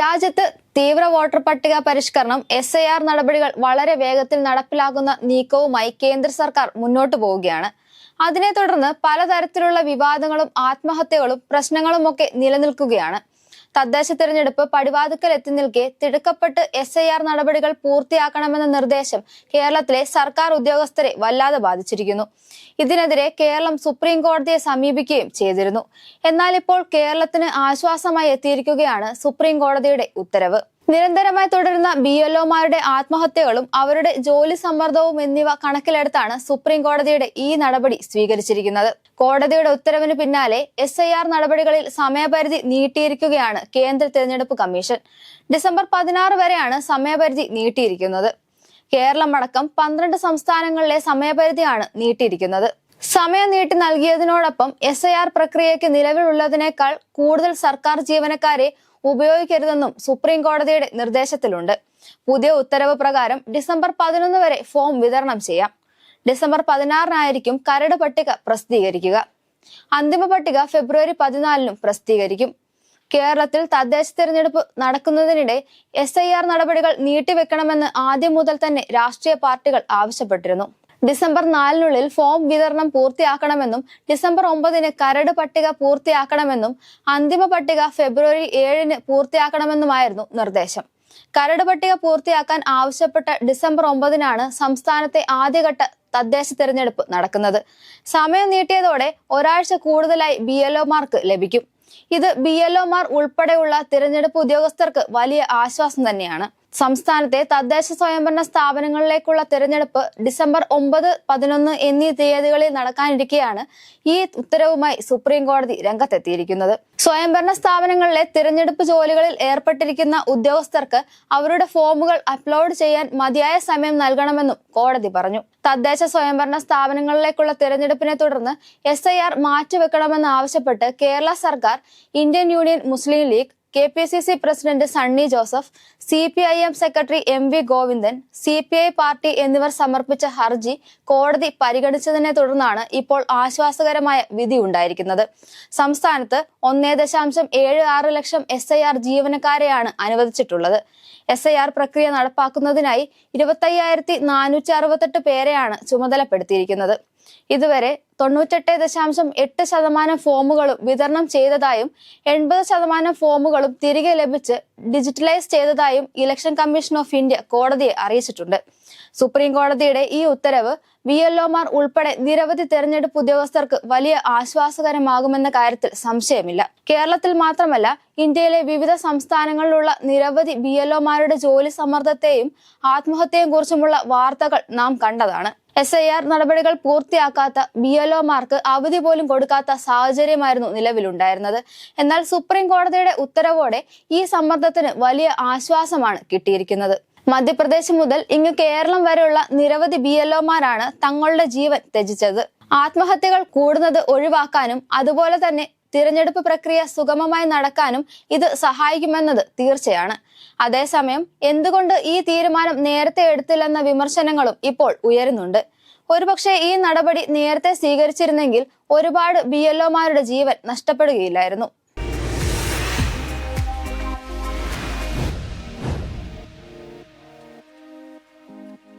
രാജ്യത്ത് തീവ്ര വോട്ടർ പട്ടിക പരിഷ്കരണം എസ് ഐ ആർ നടപടികൾ വളരെ വേഗത്തിൽ നടപ്പിലാക്കുന്ന നീക്കവുമായി കേന്ദ്ര സർക്കാർ മുന്നോട്ടു പോവുകയാണ്. അതിനെ തുടർന്ന് പലതരത്തിലുള്ള വിവാദങ്ങളും ആത്മഹത്യകളും പ്രശ്നങ്ങളുമൊക്കെ നിലനിൽക്കുകയാണ്. തദ്ദേശ തെരഞ്ഞെടുപ്പ് പടിവാതുക്കൽ എത്തി നിൽക്കെ തിടുക്കപ്പെട്ട് എസ് ഐ ആർ നടപടികൾ പൂർത്തിയാക്കണമെന്ന നിർദ്ദേശം കേരളത്തിലെ സർക്കാർ ഉദ്യോഗസ്ഥരെ വല്ലാതെ ബാധിച്ചിരിക്കുന്നു. ഇതിനെതിരെ കേരളം സുപ്രീം കോടതിയെ സമീപിക്കുകയും ചെയ്തിരുന്നു. എന്നാൽ ഇപ്പോൾ കേരളത്തിന് ആശ്വാസമായി എത്തിയിരിക്കുകയാണ് സുപ്രീം കോടതിയുടെ ഉത്തരവ്. നിരന്തരമായി തുടരുന്ന ബി എൽഒമാരുടെ ആത്മഹത്യകളും അവരുടെ ജോലി സമ്മർദ്ദവും എന്നിവ കണക്കിലെടുത്താണ് സുപ്രീം കോടതിയുടെ ഈ നടപടി സ്വീകരിച്ചിരിക്കുന്നത്. കോടതിയുടെ ഉത്തരവിന് പിന്നാലെ എസ് ഐ ആർ നടപടികളിൽ സമയപരിധി നീട്ടിയിരിക്കുകയാണ് കേന്ദ്ര തെരഞ്ഞെടുപ്പ് കമ്മീഷൻ. ഡിസംബർ പതിനാറ് വരെയാണ് സമയപരിധി നീട്ടിയിരിക്കുന്നത്. കേരളം അടക്കം പന്ത്രണ്ട് സംസ്ഥാനങ്ങളിലെ സമയപരിധിയാണ് നീട്ടിയിരിക്കുന്നത്. സമയം നീട്ടി നൽകിയതിനോടൊപ്പം എസ് ഐ ആർ പ്രക്രിയയ്ക്ക് നിലവിലുള്ളതിനേക്കാൾ കൂടുതൽ സർക്കാർ ജീവനക്കാരെ ഉപയോഗിക്കരുതെന്നും സുപ്രീം കോടതിയുടെ നിർദ്ദേശത്തിലുണ്ട്. പുതിയ ഉത്തരവ് പ്രകാരം ഡിസംബർ പതിനൊന്ന് വരെ ഫോം വിതരണം ചെയ്യാം. ഡിസംബർ പതിനാറിനായിരിക്കും കരട് പട്ടിക പ്രസിദ്ധീകരിക്കുക. അന്തിമ പട്ടിക ഫെബ്രുവരി പതിനാലിനും പ്രസിദ്ധീകരിക്കും. കേരളത്തിൽ തദ്ദേശ തിരഞ്ഞെടുപ്പ് നടക്കുന്നതിനിടെ എസ് ഐ ആർ നടപടികൾ നീട്ടിവെക്കണമെന്ന് ആദ്യം മുതൽ തന്നെ രാഷ്ട്രീയ പാർട്ടികൾ ആവശ്യപ്പെട്ടിരുന്നു. ഡിസംബർ നാലിനുള്ളിൽ ഫോം വിതരണം പൂർത്തിയാക്കണമെന്നും ഡിസംബർ ഒമ്പതിന് കരട് പട്ടിക പൂർത്തിയാക്കണമെന്നും അന്തിമ പട്ടിക ഫെബ്രുവരി ഏഴിന് പൂർത്തിയാക്കണമെന്നുമായിരുന്നു നിർദ്ദേശം. കരട് പട്ടിക പൂർത്തിയാക്കാൻ ആവശ്യപ്പെട്ട ഡിസംബർ ഒമ്പതിനാണ് സംസ്ഥാനത്തെ ആദ്യഘട്ട തദ്ദേശ തിരഞ്ഞെടുപ്പ് നടക്കുന്നത്. സമയം നീട്ടിയതോടെ ഒരാഴ്ച കൂടുതലായി ബി എൽഒമാർക്ക് ലഭിക്കും. ഇത് ബി എൽഒമാർ ഉൾപ്പെടെയുള്ള തിരഞ്ഞെടുപ്പ് ഉദ്യോഗസ്ഥർക്ക് വലിയ ആശ്വാസം തന്നെയാണ്. സംസ്ഥാനത്തെ തദ്ദേശ സ്വയംഭരണ സ്ഥാപനങ്ങളിലേക്കുള്ള തിരഞ്ഞെടുപ്പ് ഡിസംബർ ഒമ്പത് പതിനൊന്ന് എന്നീ തീയതികളിൽ നടക്കാനിരിക്കെയാണ് ഈ ഉത്തരവുമായി സുപ്രീം കോടതി രംഗത്തെത്തിയിരിക്കുന്നത്. സ്വയംഭരണ സ്ഥാപനങ്ങളിലെ തിരഞ്ഞെടുപ്പ് ജോലികളിൽ ഏർപ്പെട്ടിരിക്കുന്ന ഉദ്യോഗസ്ഥർക്ക് അവരുടെ ഫോമുകൾ അപ്ലോഡ് ചെയ്യാൻ മതിയായ സമയം നൽകണമെന്നും കോടതി പറഞ്ഞു. തദ്ദേശ സ്വയംഭരണ സ്ഥാപനങ്ങളിലേക്കുള്ള തിരഞ്ഞെടുപ്പിനെ തുടർന്ന് എസ് ഐ ആർ മാറ്റിവെക്കണമെന്ന് ആവശ്യപ്പെട്ട് കേരള സർക്കാർ Indian union Muslim league K P C C president Sunny Joseph C P I M secretary M V Govindan C P I party എന്നിവർ സമർപ്പിച്ച ഹർജി കോടതി പരിഗണിച്ചതിനെ തുടർന്നാണ് ഇപ്പോൾ ആശ്വാസകരമായ വിധി ഉണ്ടായിരിക്കുന്നത്. സംസ്ഥാനത്ത് ഒന്നേ ദശാംശം ഏഴ് ആറ് ലക്ഷം എസ് ഐ ആർ ജീവനക്കാരെയാണ് അനുവദിച്ചിട്ടുള്ളത്. എസ് ഐ ആർ പ്രക്രിയ നടപ്പാക്കുന്നതിനായി ഇരുപത്തയ്യായിരത്തി നാനൂറ്റി അറുപത്തെട്ട് പേരെയാണ് ചുമതലപ്പെടുത്തിയിരിക്കുന്നത്. ഇതുവരെ തൊണ്ണൂറ്റെട്ട് ദശാംശം എട്ട് ശതമാനം ഫോമുകളും വിതരണം ചെയ്തതായും എൺപത് ശതമാനം ഫോമുകളും തിരികെ ലഭിച്ച് ഡിജിറ്റലൈസ് ചെയ്തതായും ഇലക്ഷൻ കമ്മീഷൻ ഓഫ് ഇന്ത്യ കോടതിയെ അറിയിച്ചിട്ടുണ്ട്. സുപ്രീം കോടതിയുടെ ഈ ഉത്തരവ് വി എൽഒമാർ ഉൾപ്പെടെ നിരവധി തെരഞ്ഞെടുപ്പ് ഉദ്യോഗസ്ഥർക്ക് വലിയ ആശ്വാസകരമാകുമെന്ന കാര്യത്തിൽ സംശയമില്ല. കേരളത്തിൽ മാത്രമല്ല ഇന്ത്യയിലെ വിവിധ സംസ്ഥാനങ്ങളിലുള്ള നിരവധി ബി എൽഒമാരുടെ ജോലി സമ്മർദ്ദത്തെയും ആത്മഹത്യയും കുറിച്ചുമുള്ള വാർത്തകൾ നാം കണ്ടതാണ്. എസ് ഐ ആർ നടപടികൾ പൂർത്തിയാക്കാത്ത ബി എൽഒമാർക്ക് അവധി പോലും കൊടുക്കാത്ത സാഹചര്യമായിരുന്നു നിലവിലുണ്ടായിരുന്നത്. എന്നാൽ സുപ്രീം കോടതിയുടെ ഉത്തരവോടെ ഈ സമ്മർദ്ദത്തിന് വലിയ ആശ്വാസമാണ് കിട്ടിയിരിക്കുന്നത്. മധ്യപ്രദേശ് മുതൽ ഇങ്ങ് കേരളം വരെയുള്ള നിരവധി ബി എൽഒമാരാണ് തങ്ങളുടെ ജീവൻ ത്യജിച്ചത്. ആത്മഹത്യകൾ കൂടുന്നത് ഒഴിവാക്കാനും അതുപോലെ തന്നെ തിരഞ്ഞെടുപ്പ് പ്രക്രിയ സുഗമമായി നടക്കാനും ഇത് സഹായിക്കുമെന്നത് തീർച്ചയാണ്. അതേസമയം എന്തുകൊണ്ട് ഈ തീരുമാനം നേരത്തെ എടുത്തില്ലെന്ന വിമർശനങ്ങളും ഇപ്പോൾ ഉയരുന്നുണ്ട്. ഒരുപക്ഷെ ഈ നടപടി നേരത്തെ സ്വീകരിച്ചിരുന്നെങ്കിൽ ഒരുപാട് ബി എൽഒമാരുടെ ജീവൻ നഷ്ടപ്പെടുകയില്ലായിരുന്നു.